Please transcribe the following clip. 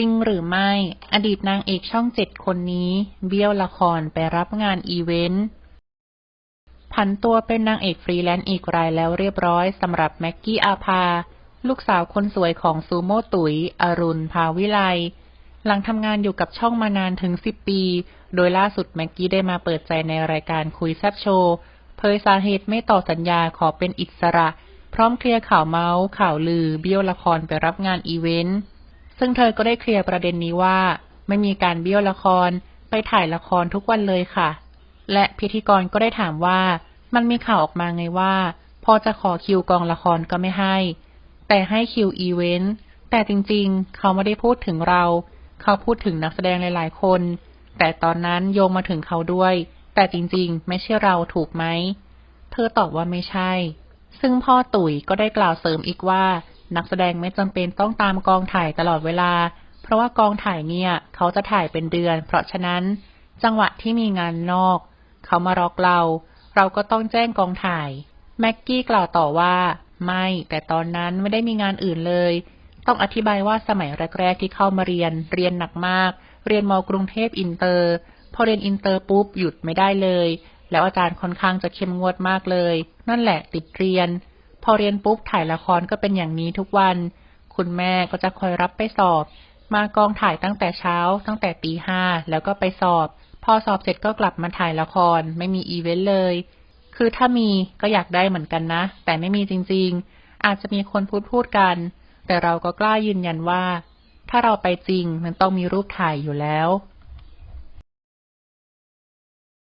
จริงหรือไม่ อดีตนางเอกช่องเจ็ดคนนี้ เบี้ยวละครไปรับงานอีเวนต์ผันตัวเป็นนางเอกฟรีแลนซ์อีกรายแล้วเรียบร้อยสำหรับแม็กกี้อาภา ลูกสาวคนสวยของซูโม่ตุ๋ย อรุณ ภาวิไล หลังทำงานอยู่กับช่องมานานถึง10ปี โดยล่าสุดแม็กกี้ได้มาเปิดใจในรายการคุยแซบโชว์เผยสาเหตุไม่ต่อสัญญาขอเป็นอิสระ พร้อมเคลียร์ข่าวเมาส์ข่าวลือ เบี้ยวละครไปรับงานอีเวนต์ ซึ่งเธอก็ได้เคลียร์ประเด็นนี้ว่า ไม่มีการเบี้ยวละคร ไปถ่ายละครทุกวันเลยค่ะ และพิธีกรก็ได้ถามว่า มันมีข่าวออกมาไงว่า พอจะขอคิวกองละครก็ไม่ให้ แต่ให้คิวอีเวนต์แต่จริงๆ เขาไม่ได้พูดถึงเรา เขาพูดถึงนักแสดงหลายๆคน แต่ตอนนั้นโยงมาถึงเขาด้วย แต่จริงๆ ไม่ใช่เราถูกไหม เธอตอบว่าไม่ใช่ ซึ่งพ่อตุ๋ยก็ได้กล่าวเสริมอีกว่า นักแสดงไม่จำเป็นต้องตามกองถ่ายตลอดเวลา เพราะว่ากองถ่ายเนี่ย เขาจะถ่ายเป็นเดือน เพราะฉะนั้นจังหวะที่มีงานนอก เขามาร็อกเรา เราก็ต้องแจ้งกองถ่าย แม็กกี้กล่าวต่อว่า ไม่ แต่ตอนนั้นไม่ได้มีงานอื่นเลย ต้องอธิบายว่าสมัยแรกๆที่เข้ามาเรียน เรียนหนักมาก เรียนมกรุงเทพอินเตอร์ พอเรียนอินเตอร์ปุ๊บหยุดไม่ได้เลย แล้วอาจารย์ค่อนข้างจะเข้มงวดมากเลย นั่นแหละติดเรียน พอเรียนปุ๊บถ่ายละครก็เป็นอย่างนี้ทุกวัน คุณแม่ก็จะคอยรับไปสอบ มากองถ่ายตั้งแต่เช้า ตั้งแต่ตีห้าแล้วก็ไปสอบ พอสอบเสร็จก็กลับมาถ่ายละคร ไม่มีอีเวนต์เลย คือถ้ามีก็อยากได้เหมือนกันนะ แต่ไม่มีจริง ๆ อาจจะมีคนพูดพูดกัน แต่เราก็กล้ายืนยันว่า ถ้าเราไปจริงมันต้องมีรูปถ่ายอยู่แล้ว